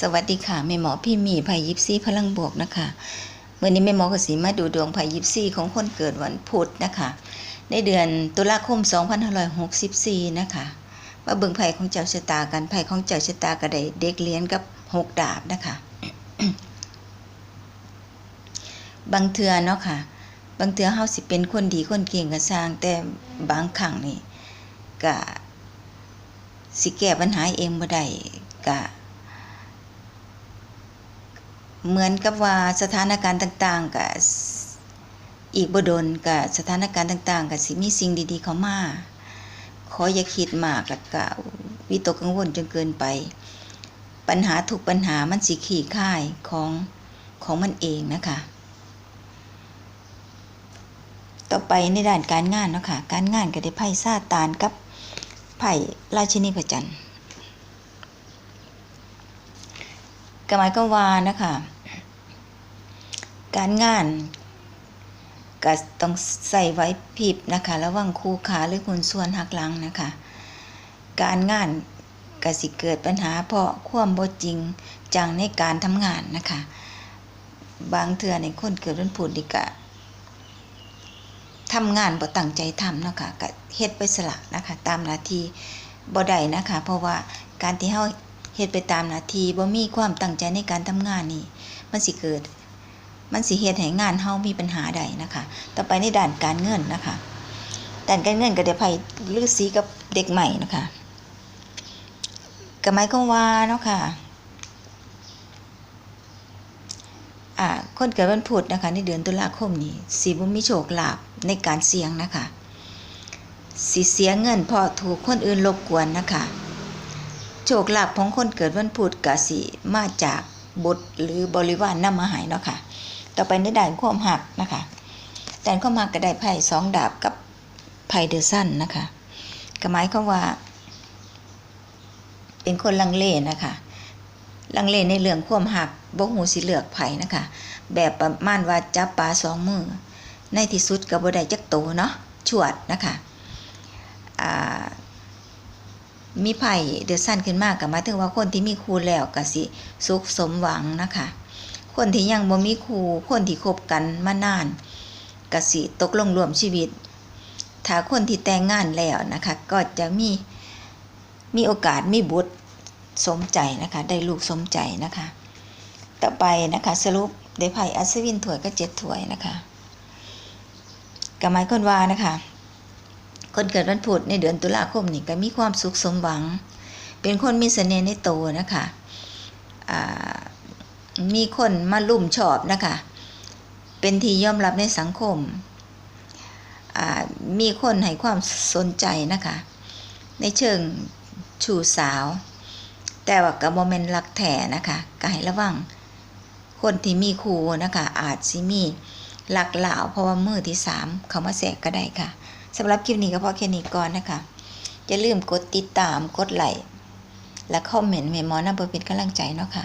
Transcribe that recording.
สวัสดีค่ะแม่หมอพี่มีไผ่ยิปซี่พลังบวกนะคะเมื่อนี้แม่หมอก็สีมาดูดวงไผ่ยิปซี่ของคนเกิดวันพุธนะคะ ในเดือนตุลาคม 2564 นะคะมาเบิ่งไผ่ของเจ้าชะตากันไผ่ของเจ้าชะตากระไดเด็กเลี้ยนกับหกดาบนะคะ บางเทือเนาะค่ะ บางเทือเฮาสิเป็นคนดีคนเก่งก็สร้าง แต่บางครั้งนี่ก็สิแก้ปัญหาเองบ่ได้ก็ เหมือนกับว่าสถานการณ์ต่าง ๆกับอีกบดลกับสถานการณ์ต่าง ๆกับสิมีสิ่งดีๆเข้ามาขออย่าคิดมากแล้วก็วิตกกังวลจนเกินไป ปัญหาทุกปัญหามันสิขี่ค่ายของของมันเองนะคะ ต่อไปในด้านการงานเนาะค่ะการงานก็ได้ไพ่ซาตานกับไพ่ราชินีพระจันทร์ก็หมายก็ว่านะคะ การงานก็ต้องใส่ไว้พริบนะคะ ระวังคู่ขาหรือคนส่วนหักหลังนะคะ การงานก็สิเกิดปัญหาเพราะความบ่จริงจังในการทำงานนะคะ บางเทื่อในคนเกิดวันพุธนี่ก็ทำงานบ่ตั้งใจทำเนาะค่ะก็เฮ็ดไปสละนะคะ ตามหน้าที่บ่ได้นะคะ เพราะว่าการที่เฮาเฮ็ดไปตามหน้าที่บ่มีความตั้งใจในการทำงานนี่มันสิเกิด มันสิเฮ็ดให้งานเฮามีปัญหาใดนะคะ ต่อไปในด้านการเงินนะคะ ด้านการเงินก็ได้ไพ่ฤาษีกับเด็กใหม่นะคะก็หมายความว่าเนาะค่ะอ่าคนเกิดวันพุธนะคะ ในเดือนตุลาคมนี้สิบ่มีโชคลาภในการเสี่ยงนะคะสิเสียเงินพราะถูกคนอื่นรบกวนนะคะโชคลาภของคนเกิดวันพุธก็สิมาจากบุตรหรือบริวารนำมาให้เนาะค่ะ ต่อไปในด้านความหักนะคะด้านความหักก็ได้ไพ่สองดาบกับไพ่เดอะซันนะคะก็หมายความว่า เป็นคนลังเลนะคะลังเลในเรื่องความหักบ่หูสิเลือกไผ่นะคะ แบบประมาณว่าจับปลาสองมือ ในที่สุดก็บ่ได้จักโตเนาะชวดนะคะมีไผ่เดือดสั้นขึ้นมากกับมาถึงว่าคนที่มีครูแล้วก็สิสุขสมหวังนะคะ คนที่ยังบ่มีครูคนที่คบกันมานานกสิตกลงรวมชีวิต ถ้าคนที่แต่งงานแล้วนะคะ ก็จะมีมีโอกาสมีบุตรสมใจนะคะ ได้ลูกสมใจนะคะ ต่อไปนะคะสรุปได้ไพ่อัศวินถวยก็เจ็ดถวยนะคะกับหมายคนว่านะคะ คนเกิดวันพุธในเดือนตุลาคมนี่ก็มีความสุขสมหวัง เป็นคนมีเสน่ห์ในตัวนะคะอ่า มีคนมาลุ่มชอบนะคะ เป็นที่ยอมรับในสังคม มีคนให้ความสนใจนะคะ ในเชิงชูสาว แต่ว่ากับโมเมนต์รักแท้นะคะก็ให้ระวัง คนที่มีครูนะคะ อาจสิมีหลักเหล่าเพราะว่ามือที่สามเขามาแสกก็ได้ค่ะสำหรับคลิปนี้ก็พอแค่นี้ก่อนนะคะอย่าลืมกดติดตามกดไลค์และคอมเมนต์เมมอนำเพื่อเป็นกำลังใจเนาะค่ะ